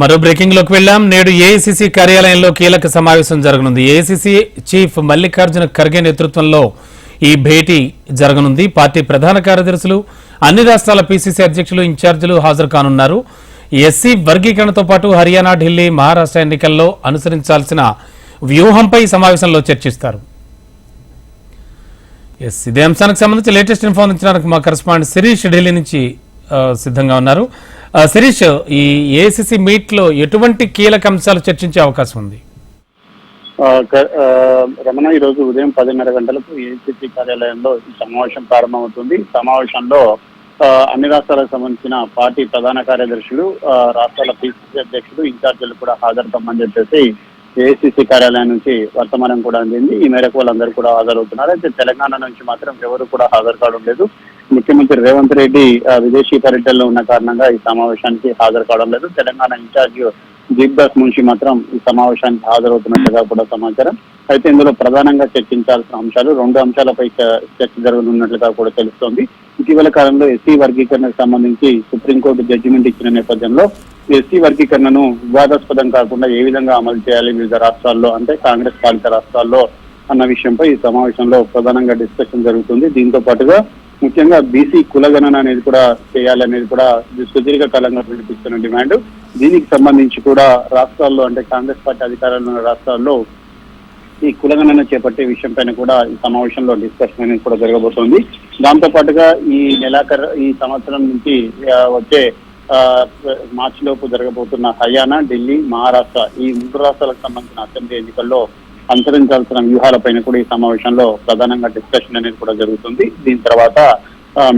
మరో బ్రేకింగ్లోకి వెళ్ళాం. నేడు ఏఐసిసి కార్యాలయంలో కీలక సమావేశం జరగనుంది. ఏఐసిసి చీఫ్ మల్లికార్జున ఖర్గే నేతృత్వంలో ఈ భేటీ జరగనుంది. పార్టీ ప్రధాన కార్యదర్శులు అన్ని రాష్ట్రాల పీసీసీ అధ్యక్షులు ఇన్ఛార్జీలు హాజరు కానున్నారు. ఎస్సీ వర్గీకరణతో పాటు హర్యానా ఢిల్లీ మహారాష్ట్ర ఎన్నికల్లో అనుసరించాల్సిన వ్యూహంపై సమావేశంలో చర్చిస్తారు. ఎస్ ఇదే అంశానికి సంబంధించి లేటెస్ట్ ఇన్ఫార్మ్ మా కరెస్పాండెంట్ శిరీష్ ఢిల్లీ నుంచి సిద్ధంగా ఉన్నారు. శిరీష్ ఈ ఏసీసీ మీట్లో ఎటువంటి కీలక అంశాలు చర్చించే అవకాశం ఉంది? ఆ, రమణ ఈ రోజు ఉదయం పదిన్నర గంటలకు ఏసీసీ కార్యాలయంలో ఈ సమావేశం ప్రారంభమవుతుంది. సమావేశంలో అన్ని రాష్ట్రాలకు సంబంధించిన పార్టీ ప్రధాన కార్యదర్శులు ఆ, రాష్ట్రాల పిసిసి అధ్యక్షులు ఇన్ఛార్జీలు కూడా హాజరుతామని చెప్పేసి ఏసీసీ కార్యాలయం నుంచి వర్తమానం కూడా అందింది. ఈ మేరకు వాళ్ళందరూ కూడా హాజరవుతున్నారు. అయితే తెలంగాణ నుంచి మాత్రం ఎవరు కూడా హాజరు కావడం లేదు. ముఖ్యమంత్రి రేవంత్ రెడ్డి విదేశీ పర్యటనలో ఉన్న కారణంగా ఈ సమావేశానికి హాజరు కావడం లేదు. తెలంగాణ ఇన్ఛార్జ్ దీప్దాస్ మున్షి మాత్రం ఈ సమావేశానికి హాజరవుతున్నట్లుగా కూడా సమాచారం. అయితే ఇందులో ప్రధానంగా చర్చించాల్సిన అంశాలు రెండు అంశాలపై చర్చ జరగనున్నట్లుగా కూడా తెలుస్తోంది. ఇటీవల కాలంలో ఎస్సీ వర్గీకరణకు సంబంధించి సుప్రీంకోర్టు జడ్జిమెంట్ ఇచ్చిన నేపథ్యంలో ఎస్సీ వర్గీకరణను వివాదాస్పదం కాకుండా ఏ విధంగా అమలు చేయాలి వివిధ రాష్ట్రాల్లో అంటే కాంగ్రెస్ పాలిత రాష్ట్రాల్లో అన్న విషయంపై ఈ సమావేశంలో ప్రధానంగా డిస్కషన్ జరుగుతుంది. దీంతో పాటుగా ముఖ్యంగా బీసీ కులగణన అనేది కూడా చేయాలనేది కూడా సుదీర్ఘ కాలంగా వినిపిస్తున్న డిమాండ్. దీనికి సంబంధించి కూడా రాష్ట్రాల్లో అంటే కాంగ్రెస్ పార్టీ అధికారంలో ఉన్న రాష్ట్రాల్లో ఈ కులగణన చేపట్టే విషయం పైన కూడా ఈ సమావేశంలో డిస్కషన్ అనేది కూడా జరగబోతోంది. దాంతో పాటుగా ఈ నెలాఖరు ఈ సంవత్సరం నుంచి వచ్చే మార్చి లోపు జరగబోతున్న హర్యానా ఢిల్లీ మహారాష్ట్ర ఈ మూడు రాష్ట్రాలకు సంబంధించిన అసెంబ్లీ ఎన్నికల్లో అనుసరించాల్సిన వ్యూహాలపైన కూడా ఈ సమావేశంలో ప్రధానంగా డిస్కషన్ అనేది కూడా జరుగుతుంది. దీని తర్వాత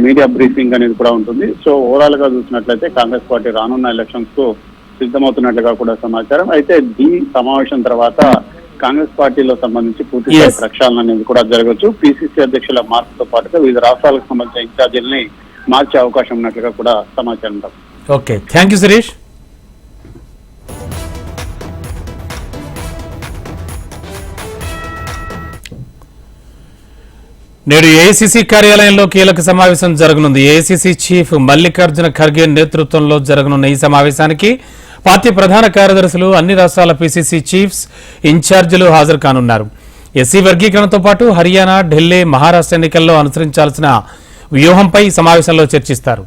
మీడియా బ్రీఫింగ్ అనేది కూడా ఉంటుంది. సో ఓవరాల్గా చూసినట్లయితే కాంగ్రెస్ పార్టీ రానున్న ఎలక్షన్స్కు సిద్ధమవుతున్నట్లుగా కూడా సమాచారం. అయితే ఈ సమావేశం తర్వాత కాంగ్రెస్ పార్టీలో సంబంధించి పూర్తి. ప్రక్షాళన అనేది కూడా జరగచ్చు పిసిసి అధ్యక్షుల మార్పుతో పాటుగా వివిధ రాష్ట్రాలకు సంబంధించిన ఇన్ఛార్జీలని మార్చే అవకాశం ఉన్నట్లుగా కూడా సమాచారం. ఓకే థ్యాంక్ యూ శిరీష్ నేడు ఏఐసీసీ కార్యాలయంలో కీలక సమావేశం జరగనుంది. ఏఐసీసీ చీఫ్ మల్లికార్జున ఖర్గే నేతృత్వంలో జరగనున్న ఈ సమావేశానికి పార్టీ ప్రధాన కార్యదర్శులు అన్ని రాష్ట్రాల పిసిసి చీఫ్స్ ఇన్ఛార్జీలు హాజరు కానున్నారు. ఎస్సీ వర్గీకరణతో పాటు హర్యానా ఢిల్లీ మహారాష్ట్ర ఎన్నికల్లో అనుసరించాల్సిన వ్యూహంపై సమావేశంలో చర్చిస్తారు.